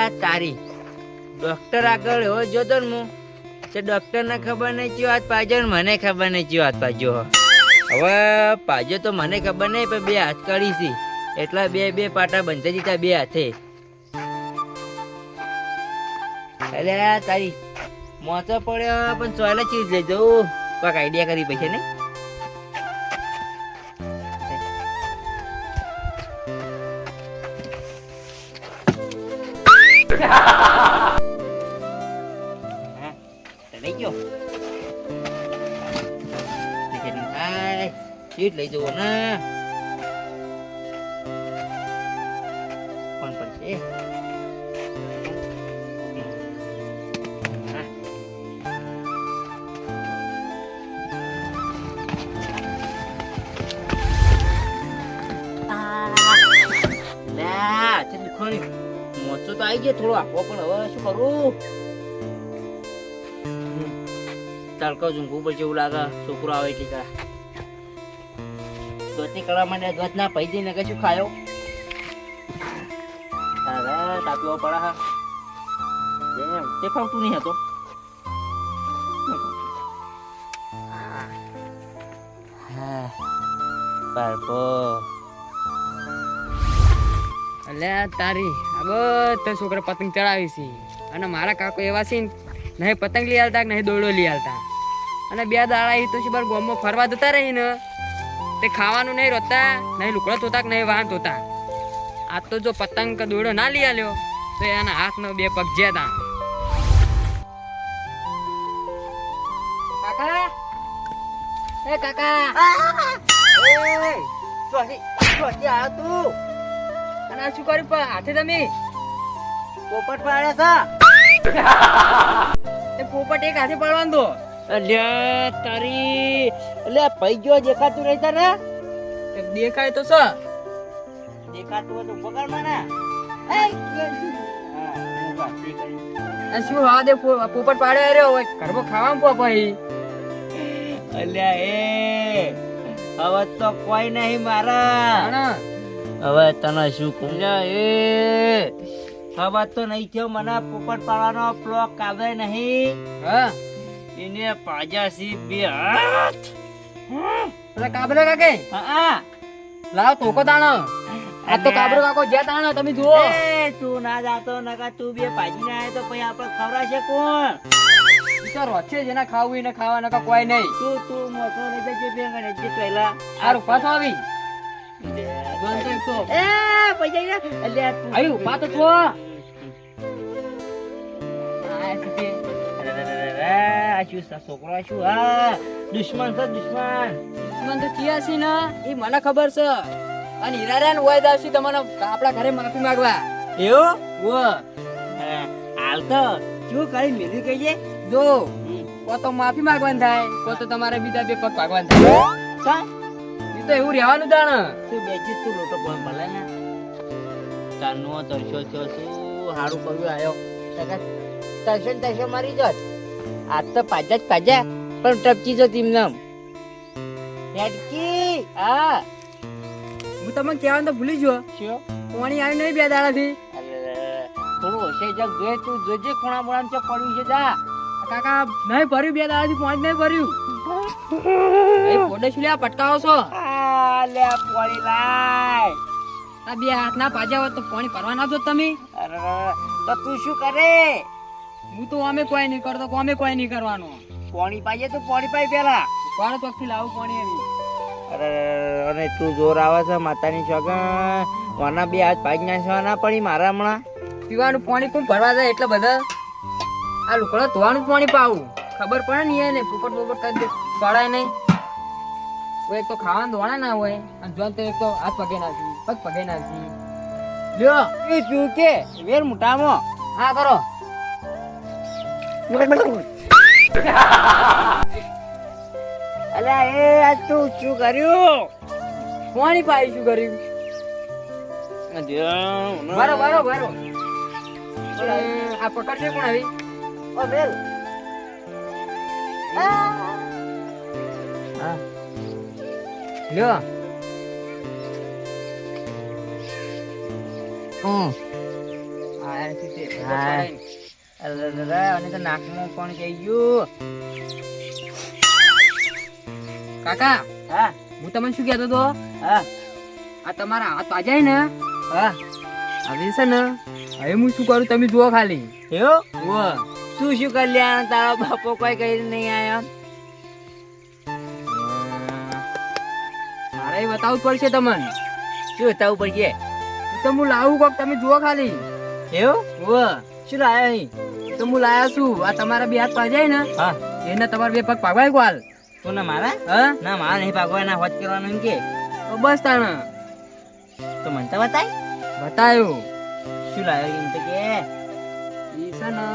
અલ્યા તારી. ડોક્ટર આગળ એવો જોતો ને હું. તે ડોક્ટરને ખબર નહીં ચિયો હાથ પાજો મને ખબર નહીં ચિયો હાથ પાજો હવે પાજો તો મને ખબર નહીં, પણ બે હાથ કાઢી છે. એટલા બે બે પાટા બંધાઈ દીધા બે હાથે. અલ્યા તારી મોતો પડ્યો, પણ ચોલે ચીજ લઈ જવું કોઈક આઈડિયા કરી પછી ને อยู่จะเห็นไอ้ยืดเลยอยู่นะคนเป็นเอ๊ะฉันเป็นคนหมดสุดท้ายเยอะทุลักออกมาแล้วชุกรู้ તડકો ઝૂંઘવું પડશે એવું લાગે, છોકરો આવે એટલે તારા ધોતી કરવા માટે ધોત ના પૈદી ને કશું ખાયો? તારે તાપીઓ પડે હા. તે ફાવતું નહીં હતો? પારપો અલ્યા તારી, આ બધા છોકરા પતંગ ચડાવી છે. અને મારા કાકો એવા છે નહીં પતંગ લઈ આલતા કે નહીં દોડો લઈ આલતા. અને બે દાડા તો છે બાર ગામમાં ફરવા જતા રહી ને તે ખાવાનું નહીં રોતા નહીં લુકડો કે નહીં વાહન ધોતા. આ તો જો પતંગ કે દોરડો ના લઈ આલ્યો તો એના હાથનો બે પગ જ્યાં કાકા? એ કાકા. એ તું. અને આ શું કર્યું પણ હાથે તમે? પોપટ પાડ્યા એ પોપટ એક હાથે પાડવાનું તો. અલ્યા તારી અલ્યા પૈ ગયો દેખાતું નહીં તારે? દેખાય તો સ દેખાતું હોય તો પકડ મને. શું હા દે પોપટ પાડે રહ્યો હોય ઘરમાં ખાવાનું પો ભાઈ અલ્યા એ હવે તો કોઈ નહીં મારા. હવે તને શું કહું? એ હવે તો નહીં થયો મને પોપટ પાડવાનો બ્લોક આવે નહીં. હા. એને પાજા સી બે હાથ. પેલા કાબરો કાકે? હા. લાવ તોકો તાણો. આ તો કાબરો કાકો જ્યાં તાણો તમે જુઓ. એ તું ના જાતો નકા તું બે પાજી ના આવે તો પછી આપણે ખવડાવશે કોણ? વિચારો છે જેના ખાવું એને ખાવા નકા કોઈ નહીં. તું તું મોટો લઈ જજે બે ગણે જે પહેલા. આ રૂપા તો આવી. તો તો એ પૈસા લે. આયુ ઊભા તો છે આ શું છોકરો શું હા. દુશ્મન છે દુશ્મન. દુશ્મન તો ચિયા છે ને. એ મને ખબર છે. અને હીરારાન હોય દાવસી તમને આપણા ઘરે માફી માંગવા. એવું? વો હાલ તો શું કરી મેલી કહીએ જો? કો તો માફી માંગવાની થાય કો તો તમારે બીજા બે પગ ભાગવાન થાય. ચા એ તો એવું રહેવાનું તાણ. તું બેજી તું લોટો પણ ભલે ને. ચાનો તરશો થયો શું હારું કર્યું આયો. તરસો ને તરસો મારી જોત આજ તો પાજા જ પાજા પણ ટપચી જો તીમ હેડકી હા. હું તમને કહેવાનું તો ભૂલી ગયો. શું? પાણી આવ્યું નહીં બે દાડાથી. થી થોડું હશે જગ જોઈએ તું જોજે ખૂણા મૂળામાં ચોક પડ્યું છે જા. કાકા નહીં ભર્યું બે દાડાથી પાણી નહીં ભર્યું. એ પોડે શું લ્યા પટકાવો છો? લે પોણી લાય. આ બે હાથના પાજા હોત તો પાણી ભરવા ના જો તમે તો તું શું કરે? હું તો અમે કોઈ નહીં કરતો અમે કોઈ નહીં કરવાનું. પોણી પાઈએ તો પોણી પાઈ પેલા પાડો ચોકથી લાવું પાણી એવી અરે અને તું જોર આવે છે માતાની સોગન વાના બે હાથ ભાગ નાખવાના પડી મારા હમણાં. પીવાનું પાણી કોણ ભરવા જાય એટલે બધા? આ લુકડો ધોવાનું પાણી પાવું. ખબર પડે ને એને પોપટ પોપટ કરી દે પડાય નહીં. એક તો ખાવાનું ધોવાના ના હોય અને જો તો એક તો હાથ પગે નાખી પગ પગે નાખી લ્યો એ શું કે? વેર મોટામાં હા કરો. અલ્યા એ આ તું શું કર્યું? પાણી પાઈ શું કર્યું? આ પકડશે કોણ આવી? ઓ બેલ હા. લ્યો. હમ. અને તો નાકમાં પણ કહી ગયું? કાકા હા? હું તમને શું કહેતો તો હા. આ તમારા હાથ વાજાય ને? હા. હવે છે ને હવે હું શું કરું? તમે જુઓ ખાલી. એવું? વાહ તું શું કરી લ્યા તારો બાપો કોઈ કઈ નહીં આવ્યો મારે બતાવવું પડશે તમને. શું બતાવવું પડશે? તો હું લાવું કોક તમે જુઓ ખાલી. એવું? વાહ શું અહીં? તો હું લાયા છું. આ તમારા બે હાથ પાજાય ને? હા. એને તમારા બે પગ પાગવાય કોલ તું ના મારા? હા? ના મારા નહીં ભાગવા ના કરવાનું એમ કે. બસ તાણ. તો મને તો બતાય. બતાયો. શું લાવ્યો એમ તો કે? ઈ છે ને.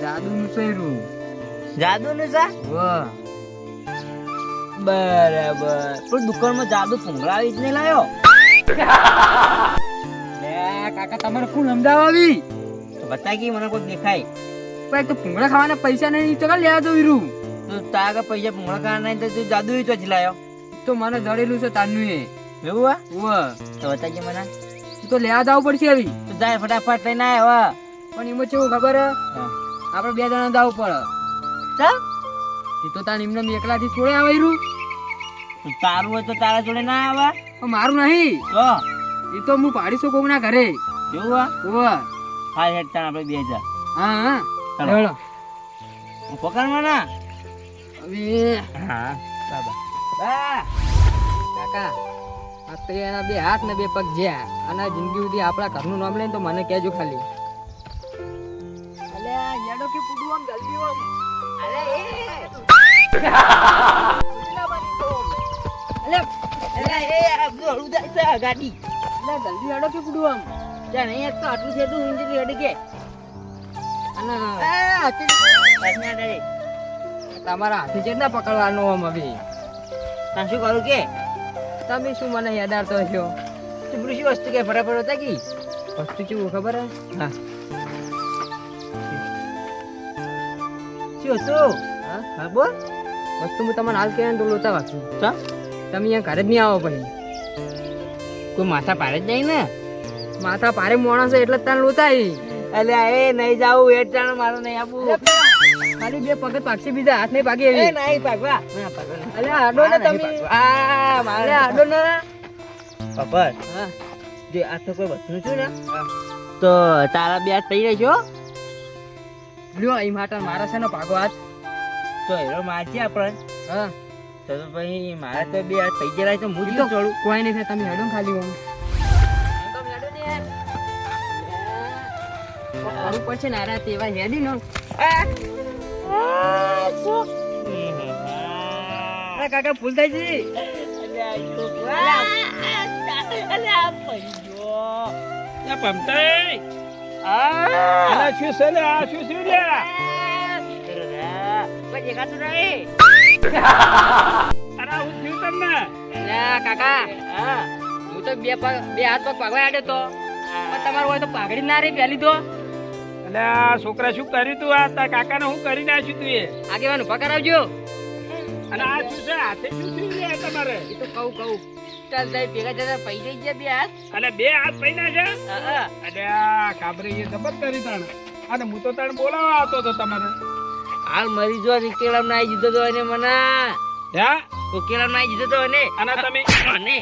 જાદુનું સૈરું જાદુ નું સા વાહ. બરાબર. પણ દુકાનમાં જાદુ ફૂંગળાવી જ નહીં લાવ્યો કાકા તમારે કોણ સમજાવ આવી તો કે મને કોઈ દેખાય. પણ તો ભૂંગળા ખાવાના પૈસા નહીં તો લેવા દો વીરું તો તારા પૈસા ભૂંગળા ખાવા નહીં તો તું જાદુ તો જ લાવ્યો તો મને જડેલું છે તારનું એ એવું હા? વાહ તો બતાજે મને. તો લેવા જવું પડશે આવી તો જાય ફટાફટ લઈને આવ્યો પણ એમાં કેવું ખબર આપણે બે જણા દાવ પડે. ચાલ એ તો તાર એમને એકલાથી છોડે આવે હીરું. તારું હોય તો તારા જોડે ના આવે. મારું નહીં. તો? એ તો હું પાડીશું કોકના ઘરે. એવું આ હા હેડ તાણ આપણે બે હજાર. હા હા. ચાલો. પકડમાં ના હવે. હા બાબા. બા. કાકા આ તો એના બે હાથ ને બે પગ જ્યા અને જિંદગી સુધી આપણા ઘરનું નામ લઈને તો મને કહેજો ખાલી. અલે યાડો કે પુડું આમ જલ્દી આમ અલે એ. અલે અલા એ આ ગાડી. અલે જલ્દી યાડો કે પુડું આમ. નહીં તો આટલું છે તું ઊંચી રેડી કે? અને તમારા હાથે કેટલા પકડવાનો આમ હવે ત્યાં શું કરું કે? તમે શું મને યાદારતો છો? તું શું વસ્તુ કે ફટાફટ હતા કી? વસ્તુ શું ખબર હે? શું હતું? હા? હા બોલ. વસ્તુ હું તમને હાલ કહે તો લોચા વાગશું ચા? તમે અહીંયા ઘરે જ નહીં આવો પછી. કોઈ માથા પાડે જ નહીં ને? માથા ભારે મોણસ એટલે જ તાર એટલે એ નહીં જાવું એ ચાલો મારો નહીં આપવું. ખાલી બે પગ પાકશે બીજા હાથ નહીં પાકી એવી. નહીં પાકવા. અલે આડો ને તમે. આ મારે આડો ને પપ્પા હા. જે આ તો કોઈ વસ્તુ છું ને. તો તારા બે હાથ થઈ રહેશો લ્યો અહીં માટે મારા છે ને પાકો હાથ. તો એનો મારજે આપણે. હા. તો પછી મારા તો બે હાથ થઈ ગયા તો હું જ તો છોડું કોઈ નહીં થાય તમે હેડો ખાલી આમ કરવું પડશે છે આરા તેવા હેડી નો કાકા ભૂલ થઈ અલ્યા કાકા. હું. તો બે પગ બે હાથ પગ પાગવા આડ્યો તો. તમારો હોય તો પાઘડી ના રહી પહેલી તો. એટલે છોકરા શું કર્યું તું? આ તાર કાકાને હું કરી નાખ્યું તું એ? આગેવાનું પકડાવજો અને આ શું છે? હાથે શું થઈ ગયા તમારે? એ તો કહું કહું. ચાલ જાય ભેગા જતા પૈ જઈ ગયા બે હાથ. અને બે હાથ પૈના છે. અને આ કાબરી એ જબર કરી તાણે. અને હું તો તાણે બોલાવા આવતો હતો તમારે. હાલ મરી જો ઉકેલામ નાઈ દીધો તો એને મને. હે? ઉકેલા નાઈ દીધો તો એને. અને તમે અને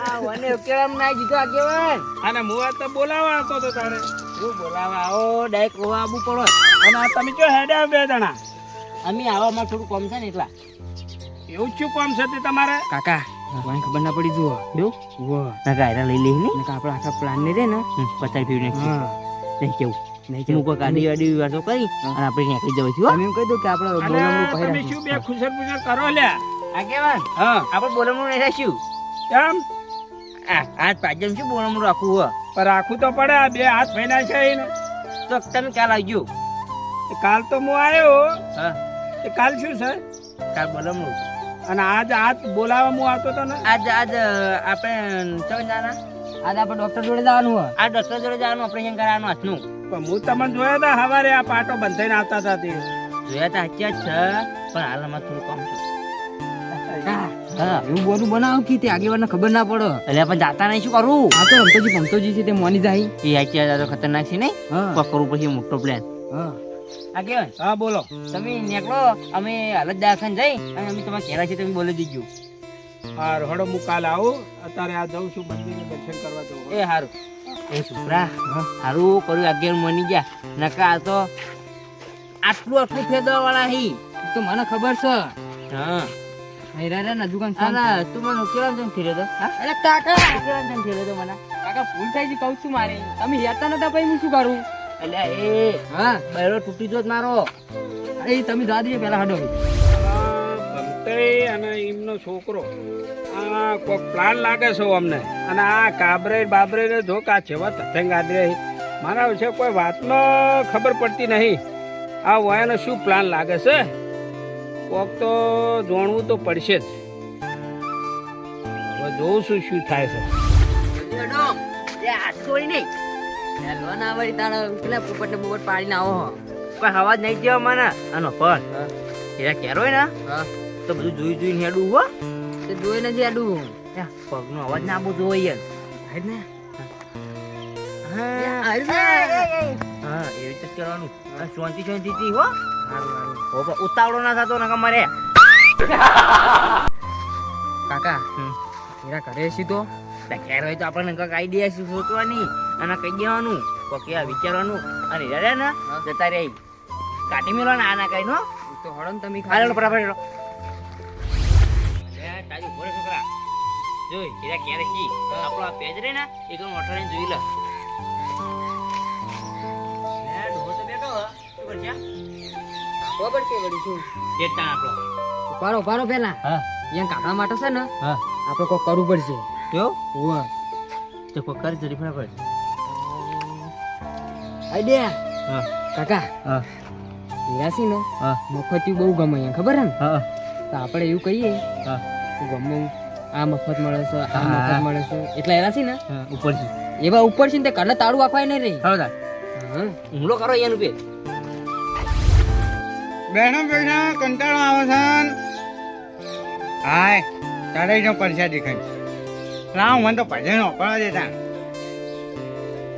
આ મને ઉકેલામ નાઈ દીધો આગેવાન. અને હું આ તો બોલાવા આવતો હતો તારે શું બોલાવા આવો ડાયરેક્ટ રોવા આબુ પડો. અને આ તમે જો હેડ્યા બે જણા? અમે આવામાં થોડું કોમ છે ને એટલા. એવું જ શું કોમ છે તે તમારે? કાકા મને ખબર ના પડી જુઓ. એવું? વો ના ગાયરા લઈ લઈ ને નકર આખા પ્લાન ને રે ને પચાસ પીવું નાખી હા. નહીં કેવું. નહીં હું કોઈ ગાડી વાડી વાતો કરી અને આપણે નીકળી જવું છું અમે એમ કહી દઉં કે આપણે અને બોલાવવાનું તમે શું બે ખુશર ખુશર કરો લ્યા? આગેવાન હા. આપણે બોલવાનું નહીં રાખ્યું કેમ? આજ પાજમ શું બોલવાનું રાખવું હો? પણ રાખવું તો પડે આ બે હાથ મહિના છે એને. તો તમે કાલ આવજો કાલ તો હું આવ્યો. હા. એ કાલ શું છે? કાલ બોલાવું અને આજ હાથ બોલાવવા હું આવતો હતો ને? આજ આજ આપણે ચો જાના આજે આપણે ડોક્ટર જોડે જવાનું હોય. આ ડોક્ટર જોડે જવાનું ઓપરેશન કરાવવાનું હાથનું. પણ હું તમને જોયા હતા સવારે આ પાટો બંધાઈને આવતા હતા તે. જોયા હતા જ છે. પણ હાલમાં થોડું કામ છે. હા હા એવું બધું બનાવ કે તે આગેવાને ખબર ના પડે. એટલે પણ જાતા નહીં શું કરું? આ તો રમતોજી પમતોજી છે તે મોની જાય. એ આખી આ તો ખતરનાક છે નહીં? પકડું પછી મોટો પ્લાન હા. આ હા બોલો. તમે નીકળો અમે હાલત દાખલ જઈ અને અમે તમારે ઘેરા છે તમે બોલી દીજો હા હડો હું કાલે આવું. અત્યારે આ જઉં છું મંદિરે દર્શન કરવા જવું એ હારું. એ છોકરા હારું કર્યું અગિયાર મની ગયા. નકા આ તો આટલું આટલું ફેદવા વાળા હી. તો મને ખબર છે. હા. હેરા ના દુકાન શાંત તું મને કેવા જેમ ફેર્યો તો અરે કાકા કેવા જેમ ફેર્યો તો મને કાકા ભૂલ થઈ ગઈ કહું છું મારી તમે હેતા નતા પછી હું શું કરું એટલે એ હા બૈરો તૂટી જો મારો અરે તમે જા દઈએ પેલા હડો અને એમનો છોકરો આ પ્લાન લાગે છે અમને અને આ કાબરે બાબરે ને જો છે વાત ધંગ આદરે મારા વિશે કોઈ વાતનો ખબર પડતી નહીં આ વયાનો શું પ્લાન લાગે છે કોક તો જોણવું તો પડશે જ. હવે જોઉં છું શું થાય છે. હડો લોન આવડી પેલા પોપટ ને પોપટ પાડીને આવો હો. કોઈ હવા જ નહીં દેવા મને. આનો પણ એરા કેરો ને તો બધું જોઈ જોઈને હેડું હો. તે જોઈ નથી એ પગનો અવાજ ના આવવો જોઈએ હેડ ને. હા હારું હા એવી રીતે કરવાનું. હા, શાંતિ શાંતિથી હો હો. ઉતાવળો ના થતો ને મરે કાકા. હીરા ઘરે છી તો? ઘેર હોય તો આપણને કંઈક આઈડિયા શું સોચવાની અને કહી દેવાનું. તો કેવા વિચારવાનું. અને રે ને. જતા રહી. કાઢી મેળવાના ને આના કઈ નો તો હળો ને તમે હાલો ખાલી ફટાફટ હેડો. લે, તારી છોકરા. જોઈ હીરા ક્યારે કી? આપણો આ પેજ રે ને એક તો જોઈ લે, ખબર છે વળી શું? કેતા આપણો. પારો પારો પેલા. હા. અહીંયા કાકા માટે છે ને હા. આપણે કોઈ કરવું પડશે. જો હોવે તો કોક કરી જરી ફટાફટ આઈડિયા હા. કાકા. હા. હીરાસી છે ને હા. મફતી બહુ ગમે અહીંયા ખબર હે ને? હા તો આપણે એવું કહીએ હા. ગમે આ મફત મળે છે આ મફત મળે છે. એટલે એના છે ને? હા ઉપરથી એવા ઉપર છે ને તે કાલે તાળું આપવાય નહીં રે. હા. હુમલો કરો એનું પે બેનો બેનો કંટાળો આવે છે. હાય, તારે જો પરસાદી ખાઈ લાવ મને તો ભજન ઓપડવા દેતા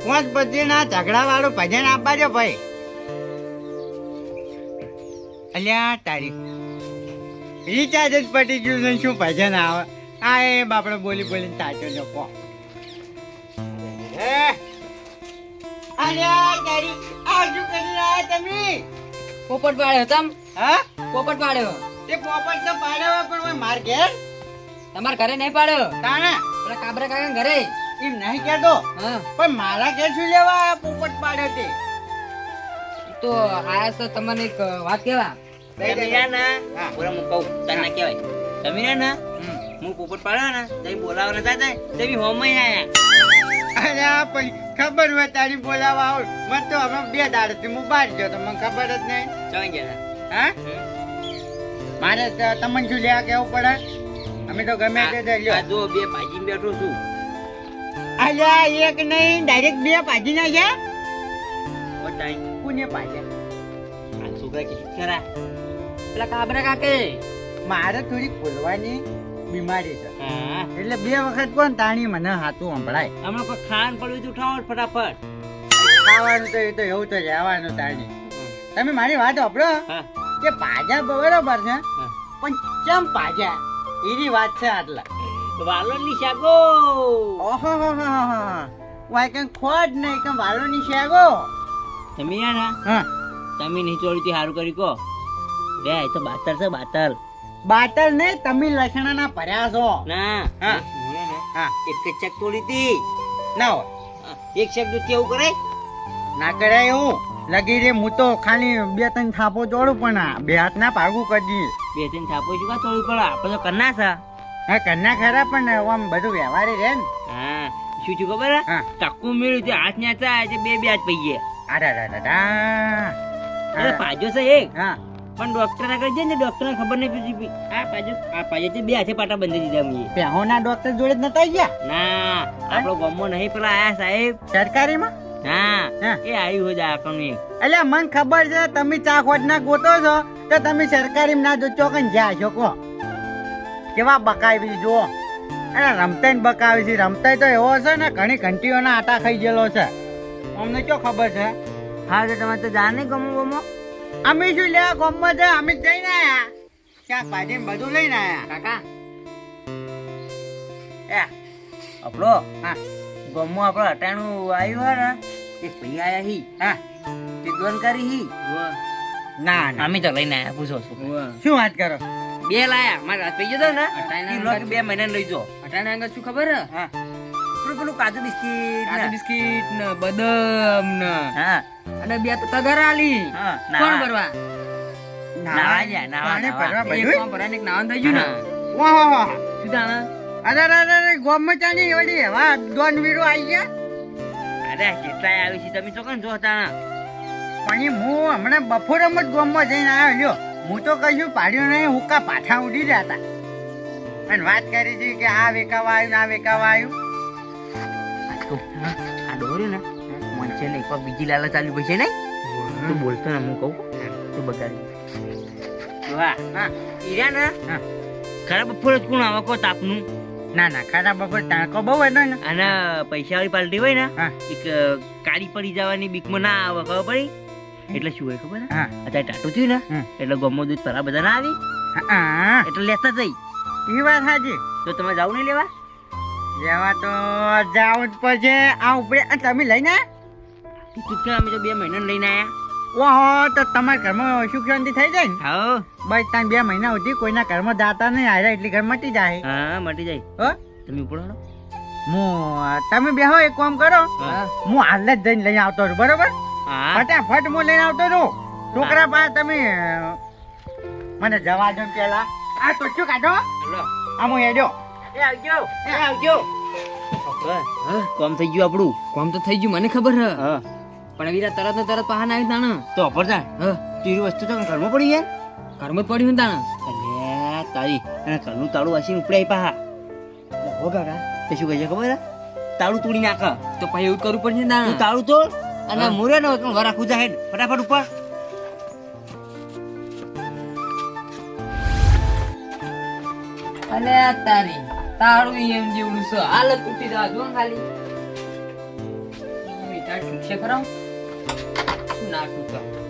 પાંચ પછી ના ઝઘડા વાળું ભજન આપવા દો ભાઈ. અલ્યા, તારી રિચાર્જ જ પટી ગયું ને શું ભજન આવે? આ એ બાપડે બોલી બોલીને તાચો જો કો અલ્યા, તારી આ કરી રહ્યા તમે? પોપટ પાડ્યો તમ હા? પોપટ પાડ્યો તે પોપટ તો પાડ્યો પણ ઓય માર ઘેર? તમાર ઘરે નહીં પાડ્યો? તાણે? પેલા કાબરા કાકા ઘરે. એમ નહીં કેતો હા. પણ મારા ઘેર શું લેવા પોપટ પાડ્યો તે? તો આયા સર તમને એક વાત કેવા તમે રહ્યા ના પૂરા હું કહું તને ના કહેવાય. તમે રહ્યા ના? હું પોપટ પાડ્યો ને તમે બોલાવવા નતા જાય બી હોમય આયા. અરે પણ ખબર હોય તારી બોલાવા આવું. મને તો હવે બે દાડથી હું બહાર ગયો તો મને ખબર જ નહીં. ચાલ ગયા. હા? મારે તમને શું લેવા કેવું પડે? અમે તો ગમે તે લ્યો. જો બે ભાજી બેઠો છું. અલ્યા એક નહીં ડાયરેક્ટ બે ભાજી ના ગયા ટાઈમ પુણે પાછા આ છોકરા કે ખરા. પેલા કાબરા કાકે. મારે થોડીક બોલવાની. બીમારી છે. એટલે બે વખત કોણ તાણી મને હાથું સંભળાય. હમણાં કોઈ ખાન પડ્યું તું ઠાવ ફટાફટ. ખાવાનું તો એ તો એવું તો રહેવાનું તાણી. તમે મારી વાત સાંભળો કે પાજા બરોબર છે. પણ કેમ પાજા? એની વાત છે આટલા. વાલોની શાગો. ઓહો હો હો વાય કઈ ખોટ નહીં કે વાલો ની શેગો. તમે યાર હા. તમે નહીં ચોરી સારું કરી કહો. બે તો બાતર છે બાતર બાતલ ને તમે લસણા ના ભર્યા છો. ના. હા. એક જ ચક તોડી હતી ના હોય. એક શક દૂધ કેવું કરે ના કરાય એવું. લગી રે હું તો ખાલી બે ત્રણ થાપો ચોડું પણ બે હાથ ના પાગું કરી બે ત્રણ થાપો શું ચોડું પડે આપણે તો કરના છે. હા કરના ખરા પણ આમ બધું વ્યવહારે રે ને. હા. શું છું ખબર? હે? ટક્કુ મેળ્યું તે હાથ ન્યાચા આજે બે બે હાથ પૈયે. અરે અરે અરે પાજો છે એક. હા. પણ ડોક્ટર આગળ જઈને ને ડોક્ટર ખબર નહીં પછી આ પાજો આ પાજો છે બે હાથે પાટા બંધી દીધા મેં પેહોના ડોક્ટર જોડે જ નતા ગયા? ના આપણો ગામમાં નહીં પેલા આયા સાહેબ. સરકારીમાં? હા. એ આવ્યું હોય એક એટલે મને ખબર છે તમે ચા ખોટ ના ગોતો છો તો તમે સરકારી ના જો ચોકન જ્યાં છો કો કેવા બકાવી જુઓ. અને રમતાય ને બકાવી છે. રમતાય તો એવો છે ને ઘણી ઘંટીઓના આટા ખાઈ ગયેલો છે. અમને કયો ખબર છે? હા તો તમે તો જાણે ગમો ગમો અમે શું લેવા ગામમાં છે? અમે જઈને આયા. શાકભાજી ને બધું લઈને આયા? કાકા. એ આપણો? હા. ગમો આપણો અટાણું આવ્યું હોય ને એ ભાઈ આયા હી. હા. તે દોન કરી હી. ના ના. અમે તો લઈને આયા પૂછો શું. વાત કરો? બે લાયા મારા હાથ જતો ગયો ને. કે બે મહિના લઈ જો. અટાણા આગળ શું ખબર હે? પેલું પેલું કાજુ બિસ્કીટ કાજુ ને. ને બદામ ને. હા. અને બે તો તગર આલી. હા કોણ ભરવા? નાવા જા, નાવા, ભરવા બધું નાવાનું થઈ ગયું ને. વાહ વાહ વાહ તાણે? અરે અરે અરે અરે ચાની વળી હવા દોન વીરો આવી ગયા. અરે કેટલાય આવી છે તમે તો કન જોતા પણ હું હમણાં બપોરે જ ગોમમાં જઈને આવ્યો. લ્યો હું તો કશું પાડ્યું નહીં હુકા પાછા ઉડી રહ્યા હતા. અને વાત કરી છે કે આ વેકાવા આવ્યું ને આ વેકાવા આવ્યું. તો. આ ડોર્યો ને. મન છે ને એકવાર બીજી લાલા ચાલુ પછી નહીં તું બોલતો ને હું કહું. તું બગાડી વાહ. હા. ઈરા ને? હા. ખરાબ બપોર જ કોણ આવે? કો તાપનું. ના ના. ખારા બપોર તાણકો બહુ હતો ને. અને પૈસા વાળી પાર્ટી હોય ને એક કાળી પડી જવાની બીકમાં ના આવે ખબર પડી? એટલે શું હોય ખબર? હા. અત્યારે ટાટું થયું ને એટલે ગમો દૂધ પરા બધા ના આવી એટલે લેતા જઈ. એ વાત સાચી તો તમે જાવ નહીં લેવા? જેવા તો જાવું જ પડશે. આ ઉપરે તમે લઈને કીધું કે અમે તો બે મહિના લઈને આવ્યા ઓહો તો તમારા ઘરમાં સુખ શાંતિ થઈ જાય ને? હા. બસ ત્યાં બે મહિના સુધી કોઈના ઘરમાં જાતા નહીં આવ્યા એટલી ઘર મટી જાય. હા મટી જાય. હો? તમે ઉપડો. હું તમે બેહો એક કામ કરો. હા. હું હાલ જ જઈને લઈને આવતો છું બરોબર? હા. ફટાફટ હું લઈને આવતો છું છોકરા પાસે તમે મને જવા દો પેલા આ તો શું કાઢો? આમ હું હેડ્યો. એ આવજો. એ આવજો. કોમ થઈ ગયું આપણું? કોમ તો થઈ ગયું મને ખબર હ હા. પણ વીરા તરત ને તરત પહાન આવી તાણ. તો અપર જાય હ. તીરી વસ્તુ તો ઘરમાં પડી યાર ઘરમાં જ પડ્યું ને અરે અલે તારી. અને ઘરનું તાળું વાસી ઉપડાઈ પાહા. હો કાકા તે શું કહે છે ખબર હે? તાળું તોડી નાખ. તો પછી એવું જ કરવું પડશે ના તું તાળું તોડ અને. મુરે ને વર રાખું જા હેડ ફટાફટ ઉપર. અલે આ તારી. તારું એમ જેવું છે. હાલત તૂટી જવા જો ખાલી. મીઠા તૂટશે ખરા? શું ના તૂટે